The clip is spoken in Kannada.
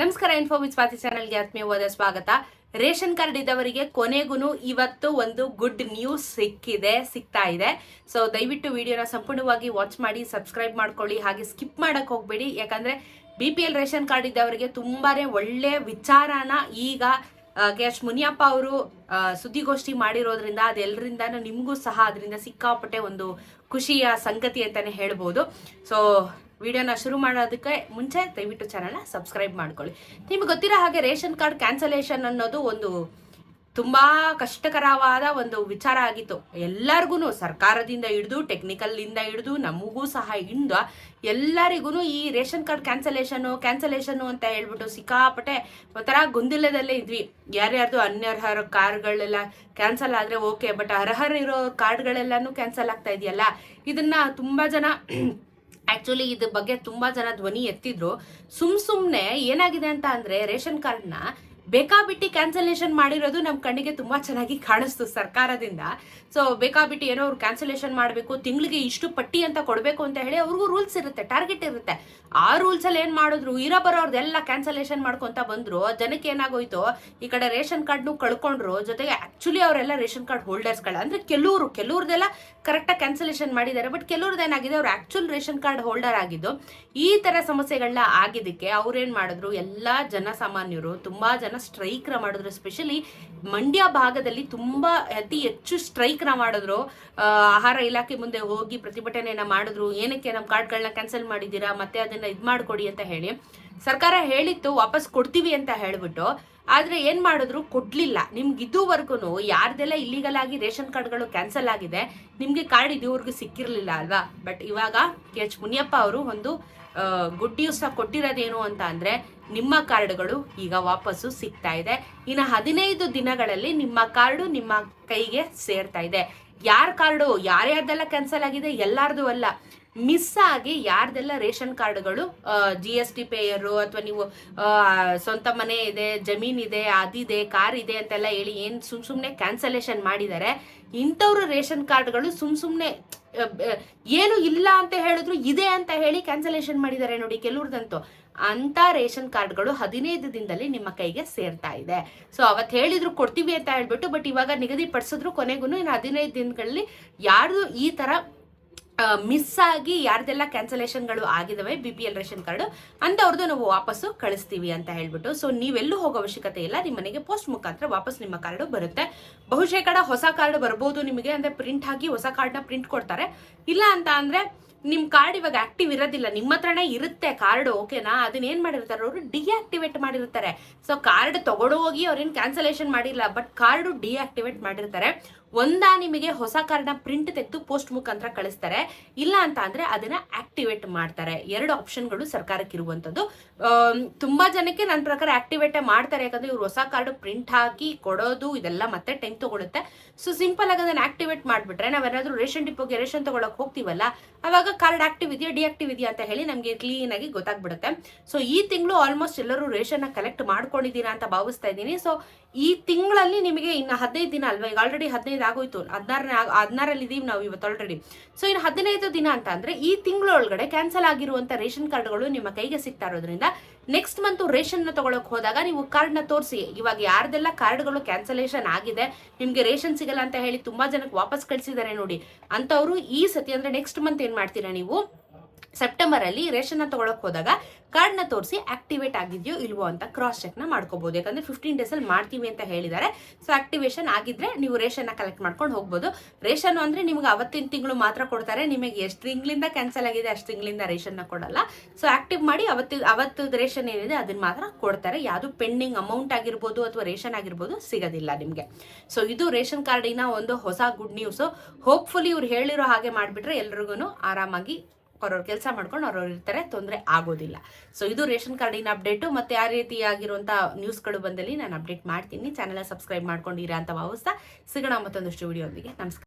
ನಮಸ್ಕಾರ ಇನ್ಫೋ ವಿತ್ ಸ್ವಾತಿ ಚಾನಲ್ಗೆ ಆತ್ಮೀಯವಾದ ಸ್ವಾಗತ. ರೇಷನ್ ಕಾರ್ಡ್ ಇದ್ದವರಿಗೆ ಕೊನೆಗೂ ಇವತ್ತು ಒಂದು ಗುಡ್ ನ್ಯೂಸ್ ಸಿಕ್ಕಿದೆ, ಸಿಗ್ತಾ ಇದೆ. ಸೊ ದಯವಿಟ್ಟು ವಿಡಿಯೋನ ಸಂಪೂರ್ಣವಾಗಿ ವಾಚ್ ಮಾಡಿ ಸಬ್ಸ್ಕ್ರೈಬ್ ಮಾಡ್ಕೊಳ್ಳಿ, ಹಾಗೆ ಸ್ಕಿಪ್ ಮಾಡಕ್ ಹೋಗ್ಬೇಡಿ. ಯಾಕಂದ್ರೆ B P L ration card ಇದ್ದವರಿಗೆ ತುಂಬಾನೇ ಒಳ್ಳೆ ವಿಚಾರನ ಈಗ ಕೆ ಎಚ್ ಮುನಿಯಪ್ಪ ಅವರು ಸುದ್ದಿಗೋಷ್ಠಿ ಮಾಡಿರೋದ್ರಿಂದ ಅದೆಲ್ಲರಿಂದ ನಿಮಗೂ ಸಹ ಅದರಿಂದ ಸಿಕ್ಕಾಪಟ್ಟೆ ಒಂದು ಖುಷಿಯ ಸಂಗತಿ ಅಂತಾನೆ ಹೇಳ್ಬೋದು. ಸೊ ವಿಡಿಯೋನ ಶುರು ಮಾಡೋದಕ್ಕೆ ಮುಂಚೆ ದಯವಿಟ್ಟು ಚಾನಲ್ನ ಸಬ್ಸ್ಕ್ರೈಬ್ ಮಾಡ್ಕೊಳ್ಳಿ. ನಿಮ್ಗೆ ಗೊತ್ತಿರೋ ಹಾಗೆ ರೇಷನ್ ಕಾರ್ಡ್ ಕ್ಯಾನ್ಸಲೇಷನ್ ಅನ್ನೋದು ಒಂದು ತುಂಬಾ ಕಷ್ಟಕರವಾದ ಒಂದು ವಿಚಾರ ಆಗಿತ್ತು. ಎಲ್ಲರಿಗೂ ಸರ್ಕಾರದಿಂದ ಹಿಡಿದು ಟೆಕ್ನಿಕಲ್ ಇಂದ ಹಿಡಿದು, ನಮಗೂ ಸಹ ಇಂದ ಎಲ್ಲರಿಗೂ ಈ ರೇಷನ್ ಕಾರ್ಡ್ ಕ್ಯಾನ್ಸಲೇಷನು ಕ್ಯಾನ್ಸಲೇಷನು ಅಂತ ಹೇಳ್ಬಿಟ್ಟು ಸಿಕ್ಕಾಪಟ್ಟೆ ಒಂಥರ ಗೊಂದಲದಲ್ಲೇ ಇದ್ವಿ. ಯಾರ್ಯಾರ್ದು ಅನ್ಯರ್ಹರ ಕಾರ್ಗಳೆಲ್ಲ ಕ್ಯಾನ್ಸಲ್ ಆದ್ರೆ ಓಕೆ ಬಟ್ ಅರ್ಹರಿರೋ ಕಾರ್ಡ್ಗಳೆಲ್ಲಾನು ಕ್ಯಾನ್ಸಲ್ ಆಗ್ತಾ ಇದೆಯಲ್ಲ? ಇದನ್ನ ತುಂಬಾ ಜನ ಆಕ್ಚುಲಿ ಇದ್ರ ಬಗ್ಗೆ ತುಂಬಾ ಜನ ಧ್ವನಿ ಎತ್ತಿದ್ರು. ಸುಮ್ ಸುಮ್ನೆ ಏನಾಗಿದೆ ಅಂತ ಅಂದ್ರೆ ರೇಷನ್ ಕಾರ್ಡ್ನ ಬೇಕಾಬಿಟ್ಟಿ ಕ್ಯಾನ್ಸಲೇಷನ್ ಮಾಡಿರೋದು ನಮ್ಮ ಕಣ್ಣಿಗೆ ತುಂಬಾ ಚೆನ್ನಾಗಿ ಕಾಣಿಸ್ತು ಸರ್ಕಾರದಿಂದ. ಸೊ ಬೇಕಾಬಿಟ್ಟಿ ಏನೋ ಅವ್ರು ಕ್ಯಾನ್ಸಲೇಷನ್ ಮಾಡಬೇಕು, ತಿಂಗಳಿಗೆ ಇಷ್ಟು ಪಟ್ಟಿ ಅಂತ ಕೊಡಬೇಕು ಅಂತ ಹೇಳಿ ಅವ್ರಿಗೂ ರೂಲ್ಸ್ ಇರುತ್ತೆ ಟಾರ್ಗೆಟ್ ಇರುತ್ತೆ. ಆ ರೂಲ್ಸ್ ಅಲ್ಲಿ ಏನ್ ಮಾಡಿದ್ರು, ಇರೋ ಬರೋರ್ದೆಲ್ಲ ಕ್ಯಾನ್ಸಲೇಷನ್ ಮಾಡ್ಕೊಂತ ಬಂದ್ರು, ಜನಕ್ಕೆ ಏನಾಗೋಯ್ತು, ಈ ಕಡೆ ರೇಷನ್ ಕಾರ್ಡ್ನು ಕಳ್ಕೊಂಡ್ರು, ಜೊತೆಗೆ ಆಕ್ಚುಲಿ ಅವರೆಲ್ಲ ರೇಷನ್ ಕಾರ್ಡ್ ಹೋಲ್ಡರ್ಸ್ಗಳ ಅಂದ್ರೆ ಕೆಲವರು, ಕೆಲವ್ರದೆಲ್ಲ ಕರೆಕ್ಟಾಗಿ ಕ್ಯಾನ್ಸಲೇಷನ್ ಮಾಡಿದ್ದಾರೆ ಬಟ್ ಕೆಲವ್ರದ್ದು ಏನಾಗಿದೆ, ಅವ್ರು ಆಕ್ಚುಲ್ ರೇಷನ್ ಕಾರ್ಡ್ ಹೋಲ್ಡರ್ ಆಗಿದ್ದು, ಈ ತರ ಸಮಸ್ಯೆಗಳನ್ನ ಆಗಿದ್ದಕ್ಕೆ ಅವ್ರೇನು ಮಾಡಿದ್ರು, ಎಲ್ಲಾ ಜನಸಾಮಾನ್ಯರು ತುಂಬಾ ಜನ ಸ್ಟ್ರೈಕ್ನ ಮಾಡಿದ್ರು. ಸ್ಪೆಷಲಿ ಮಂಡ್ಯ ಭಾಗದಲ್ಲಿ ತುಂಬಾ ಅತಿ ಹೆಚ್ಚು ಸ್ಟ್ರೈಕ್ನ ಮಾಡಿದ್ರು. ಆಹಾರ ಇಲಾಖೆ ಮುಂದೆ ಹೋಗಿ ಪ್ರತಿಭಟನೆಯನ್ನ ಮಾಡಿದ್ರು. ಏನಕ್ಕೆ ನಮ್ಮ ಕಾರ್ಡ್ಗಳನ್ನ ಕ್ಯಾನ್ಸಲ್ ಮಾಡಿದ್ದೀರಾ? ಮತ್ತೆ ಅದನ್ನ ಇದ್ ಮಾಡ್ಕೊಡಿ ಅಂತ ಹೇಳಿ ಸರ್ಕಾರ ಹೇಳಿತ್ತು, ವಾಪಸ್ ಕೊಡ್ತೀವಿ ಅಂತ ಹೇಳ್ಬಿಟ್ಟು. ಆದ್ರೆ ಏನ್ ಮಾಡಿದ್ರು? ಕೊಡ್ಲಿಲ್ಲ. ನಿಮ್ಗೆ ಇದುವರೆಗೂ ಯಾರ್ದೆಲ್ಲ ಇಲ್ಲಿಗಲ್ ಆಗಿ ರೇಷನ್ ಕಾರ್ಡ್ಗಳು ಕ್ಯಾನ್ಸಲ್ ಆಗಿದೆ, ನಿಮ್ಗೆ ಕಾರ್ಡ್ ಇದುವರೆಗೂ ಸಿಕ್ಕಿರ್ಲಿಲ್ಲ ಅಲ್ವಾ? ಬಟ್ ಇವಾಗ ಕೆ ಎಚ್ ಮುನಿಯಪ್ಪ ಅವರು ಒಂದು ಗುಡ್ ನ್ಯೂಸ್ ಕೊಟ್ಟಿರೋದೇನು ಅಂತ ಅಂದ್ರೆ ನಿಮ್ಮ ಕಾರ್ಡ್ಗಳು ಈಗ ವಾಪಸ್ಸು ಸಿಗ್ತಾ ಇದೆ. ಇನ್ನು ಹದಿನೈದು ದಿನಗಳಲ್ಲಿ ನಿಮ್ಮ ಕಾರ್ಡು ನಿಮ್ಮ ಕೈಗೆ ಸೇರ್ತಾ ಇದೆ. ಯಾರ ಕಾರ್ಡು ಯಾರ್ಯಾರ್ದೆಲ್ಲ ಕ್ಯಾನ್ಸಲ್ ಆಗಿದೆ, ಎಲ್ಲಾರ್ದು ಅಲ್ಲ. ಮಿಸ್ ಆಗಿ ಯಾರ್ದೆಲ್ಲ ರೇಷನ್ ಕಾರ್ಡ್ಗಳು ಜಿ ಎಸ್ ಟಿ ಪೇಯರು ಅಥವಾ ನೀವು ಸ್ವಂತ ಮನೆ ಇದೆ ಜಮೀನ್ ಇದೆ ಅದಿದೆ ಕಾರ್ ಇದೆ ಅಂತೆಲ್ಲ ಹೇಳಿ ಏನು ಸುಮ್ ಸುಮ್ನೆ ಕ್ಯಾನ್ಸಲೇಷನ್ ಮಾಡಿದ್ದಾರೆ ಇಂಥವ್ರ ರೇಷನ್ ಕಾರ್ಡ್ಗಳು ಸುಮ್ ಸುಮ್ನೆ ಅ, ಏನು ಇಲ್ಲ ಅಂತ ಹೇಳಿದ್ರು ಇದೆ ಅಂತ ಹೇಳಿ ಕ್ಯಾನ್ಸಲೇಷನ್ ಮಾಡಿದ್ದಾರೆ ನೋಡಿ ಕೆಲವ್ರದಂತೂ. ಅಂತ ರೇಷನ್ ಕಾರ್ಡ್ಗಳು ಹದಿನೈದು ದಿನದಲ್ಲಿ ನಿಮ್ಮ ಕೈಗೆ ಸೇರ್ತಾ ಇದೆ. ಸೊ ಅವತ್ತು ಹೇಳಿದ್ರು ಕೊಡ್ತೀವಿ ಅಂತ ಹೇಳ್ಬಿಟ್ಟು ಬಟ್ ಇವಾಗ ನಿಗದಿ ಪಡಿಸಿದ್ರು ಕೊನೆಗೂ ಇನ್ನು ಹದಿನೈದು ದಿನಗಳಲ್ಲಿ ಯಾರು ಈ ತರ ಮಿಸ್ ಆಗಿ ಯಾರ್ದೆಲ್ಲ ಕ್ಯಾನ್ಸಲೇಷನ್ಗಳು ಆಗಿದಾವೆ B P L ration card ಅಂಥವ್ರದ್ದು ನಾವು ವಾಪಸ್ಸು ಕಳಿಸ್ತೀವಿ ಅಂತ ಹೇಳ್ಬಿಟ್ಟು ಸೊ ನೀವೆಲ್ಲೂ ಹೋಗೋ ಅವಶ್ಯಕತೆ ಇಲ್ಲ, ನಿಮ್ಮ ಮನೆಗೆ ಪೋಸ್ಟ್ ಮುಖಾಂತರ ವಾಪಸ್ ನಿಮ್ಮ ಕಾರ್ಡು ಬರುತ್ತೆ. ಬಹುಶೇಕಡ ಹೊಸ ಕಾರ್ಡ್ ಬರ್ಬೋದು ನಿಮಗೆ, ಅಂದ್ರೆ ಪ್ರಿಂಟ್ ಹಾಕಿ ಹೊಸ ಕಾರ್ಡ್ನ ಪ್ರಿಂಟ್ ಕೊಡ್ತಾರೆ. ಇಲ್ಲ ಅಂತ ಅಂದ್ರೆ ನಿಮ್ ಕಾರ್ಡ್ ಇವಾಗ ಆಕ್ಟಿವ್ ಇರೋದಿಲ್ಲ, ನಿಮ್ಮ ಹತ್ರನೇ ಇರುತ್ತೆ ಕಾರ್ಡ್ ಓಕೆನಾ ಅದನ್ನ ಏನ್ ಮಾಡಿರ್ತಾರೆ? ಅವರು ಡಿಆಕ್ಟಿವೇಟ್ ಮಾಡಿರ್ತಾರೆ. ಸೊ ಕಾರ್ಡ್ ತಗೊಂಡು ಹೋಗಿ ಅವ್ರೇನು ಕ್ಯಾನ್ಸಲೇಷನ್ ಮಾಡಿಲ್ಲ ಬಟ್ ಕಾರ್ಡು ಡಿಆಕ್ಟಿವೇಟ್ ಮಾಡಿರ್ತಾರೆ. ಒಂದಾ ನಿಮಗೆ ಹೊಸ ಕಾರ್ಡ್ನ ಪ್ರಿಂಟ್ ತೆಗೆದು ಪೋಸ್ಟ್ ಮುಖಾಂತರ ಕಳಿಸ್ತಾರೆ. ಇಲ್ಲ ಅಂತ ಅಂದರೆ ಅದನ್ನ ಆಕ್ಟಿವೇಟ್ ಮಾಡ್ತಾರೆ. ಎರಡು ಆಪ್ಷನ್ಗಳು ಸರ್ಕಾರಕ್ಕೆ ಇರುವಂತದ್ದು ತುಂಬ ಜನಕ್ಕೆ ನನ್ನ ಪ್ರಕಾರ ಆಕ್ಟಿವೇಟ್ ಮಾಡ್ತಾರೆ. ಯಾಕಂದ್ರೆ ಇವ್ರು ಹೊಸ ಕಾರ್ಡ್ ಪ್ರಿಂಟ್ ಹಾಕಿ ಕೊಡೋದು, ಇದೆಲ್ಲ ಮತ್ತೆ ಟೈಮ್ ತೊಗೊಳುತ್ತೆ. ಸೊ ಸಿಂಪಲ್ ಆಗಿ ಅದನ್ನ ಆಕ್ಟಿವೇಟ್ ಮಾಡ್ಬಿಟ್ರೆ ನಾವೇನಾದ್ರೂ ರೇಷನ್ ಡಿಪೋಗೆ ರೇಷನ್ ತಗೊಳಕ್ ಹೋಗ್ತೀವಲ್ಲ, ಅವಾಗ ಕಾರ್ಡ್ ಆಕ್ಟಿವ್ ಇದೆಯಾ, ಡಿಆಕ್ಟಿವ್ ಇದೆಯಾ ಅಂತ ಹೇಳಿ ನಮಗೆ ಕ್ಲೀನ್ ಆಗಿ ಗೊತ್ತಾಗ್ಬಿಡುತ್ತೆ. ಸೊ ಈ ತಿಂಗಳು ಆಲ್ಮೋಸ್ಟ್ ಎಲ್ಲರೂ ರೇಷನ್ ಕಲೆಕ್ಟ್ ಮಾಡ್ಕೊಂಡಿದ್ದೀರಾ ಅಂತ ಭಾವಿಸ್ತಾ ಇದ್ದೀನಿ. ಸೊ ಈ ತಿಂಗಳಲ್ಲಿ ನಿಮಗೆ ಇನ್ನು ಹದಿನೈದು ದಿನ ಅಲ್ವಾ? ಈಗ ಆಲ್ರೆಡಿ ಹದಿನೈದು ಆಗೋಯ್ತು. ಹದಿನಾರನೇ ಹದಿನಾರಲ್ಲಿ ಇದೀವಿ ನಾವು ಇವತ್ತು ಆಲ್ರೆಡಿ ಸೊ ಇನ್ನು ಹದಿನೈದು ದಿನ ಅಂತ ಅಂದ್ರೆ ಈ ತಿಂಗಳೊಳಗಡೆ ಕ್ಯಾನ್ಸಲ್ ಆಗಿರುವಂತ ರೇಷನ್ ಕಾರ್ಡ್ಗಳು ನಿಮ್ಮ ಕೈಗೆ ಸಿಗ್ತಾ ಇರೋದ್ರಿಂದ ನೆಕ್ಸ್ಟ್ ಮಂತ್ ರೇಷನ್ನ ತಗೊಳಕ್ ಹೋದಾಗ ನೀವು ಕಾರ್ಡ್ನ ತೋರಿಸಿ. ಇವಾಗ ಯಾರ್ದೆಲ್ಲ ಕಾರ್ಡ್ಗಳು ಕ್ಯಾನ್ಸಲೇಷನ್ ಆಗಿದೆ, ನಿಮ್ಗೆ ರೇಷನ್ ಸಿಗಲ್ಲ ಅಂತ ಹೇಳಿ ತುಂಬಾ ಜನಕ್ಕೆ ವಾಪಸ್ ಕಳಿಸಿದ್ದಾರೆ ನೋಡಿ. ಅಂತವ್ರು ಈ ಸತಿ ಅಂದ್ರೆ ನೆಕ್ಸ್ಟ್ ಮಂತ್ ಏನ್ ಮಾಡ್ತೀರಾ ನೀವು? ಸೆಪ್ಟೆಂಬರ್ ಅಲ್ಲಿ ರೇಷನ್ ತಗೊಳಕ್ ಹೋದಾಗ ನ ತೋರಿಸಿ ಆಕ್ಟಿವೇಟ್ ಆಗಿದೆಯೋ ಇಲ್ವೋ ಅಂತ ಕ್ರಾಸ್ ಚೆಕ್ನ ಮಾಡ್ಕೋಬಹುದು ಯಾಕಂದ್ರೆ ಫಿಫ್ಟೀನ್ ಡೇಸ್ ಅಲ್ಲಿ ಮಾಡ್ತೀವಿ ಅಂತ ಹೇಳಿದ್ದಾರೆ. ಸೊ ಆಕ್ಟಿವೇಶನ್ ಆಗಿದ್ರೆ ನೀವು ರೇಷನ್ನ ಕಲೆಕ್ಟ್ ಮಾಡ್ಕೊಂಡು ಹೋಗ್ಬೋದು. ರೇಷನ್ ಅಂದ್ರೆ ನಿಮ್ಗೆ ಅವತ್ತಿನ ತಿಂಗಳು ಮಾತ್ರ ಕೊಡ್ತಾರೆ. ನಿಮಗೆ ಎಷ್ಟು ತಿಂಗಳಿಂದ ಕ್ಯಾನ್ಸಲ್ ಆಗಿದೆ ಅಷ್ಟು ತಿಂಗಳಿಂದ ರೇಷನ್ನ ಕೊಡಲ್ಲ. ಸೊ ಆಕ್ಟಿವ್ ಮಾಡಿ ಅವತ್ತು ಅವತ್ತು ರೇಷನ್ ಏನಿದೆ ಅದನ್ನ ಮಾತ್ರ ಕೊಡ್ತಾರೆ. ಯಾವುದು ಪೆಂಡಿಂಗ್ ಅಮೌಂಟ್ ಆಗಿರ್ಬೋದು ಅಥವಾ ರೇಷನ್ ಆಗಿರ್ಬೋದು ಸಿಗೋದಿಲ್ಲ ನಿಮಗೆ. ಸೊ ಇದು ರೇಷನ್ ಕಾರ್ಡಿನ ಒಂದು ಹೊಸ ಗುಡ್ ನ್ಯೂಸ್ ಹೋಪ್ಫುಲಿ ಇವ್ರು ಹೇಳಿರೋ ಹಾಗೆ ಮಾಡಿಬಿಟ್ರೆ ಎಲ್ರಿಗೂ ಆರಾಮಾಗಿ ಅವ್ರವ್ರ ಕೆಲಸ ಮಾಡ್ಕೊಂಡು ಅವ್ರವ್ರು ಇರ್ತಾರೆ, ತೊಂದರೆ ಆಗೋದಿಲ್ಲ. ಸೊ ಇದು ರೇಷನ್ ಕಾರ್ಡಿನ ಅಪ್ಡೇಟು ಮತ್ತೆ ಆ ರೀತಿಯಾಗಿರುವಂಥ ನ್ಯೂಸ್ಗಳು ಬಂದಲ್ಲಿ ನಾನು ಅಪ್ಡೇಟ್ ಮಾಡ್ತೀನಿ. ಚಾನೆಲ್ ಸಬ್ಸ್ಕ್ರೈಬ್ ಮಾಡ್ಕೊಂಡಿರಾ ಅಂತ ಭಾವಿಸ್ತಾ ಸಿಗೋಣ ಮತ್ತೊಂದಷ್ಟು ವಿಡಿಯೋ ನಮಸ್ಕಾರ.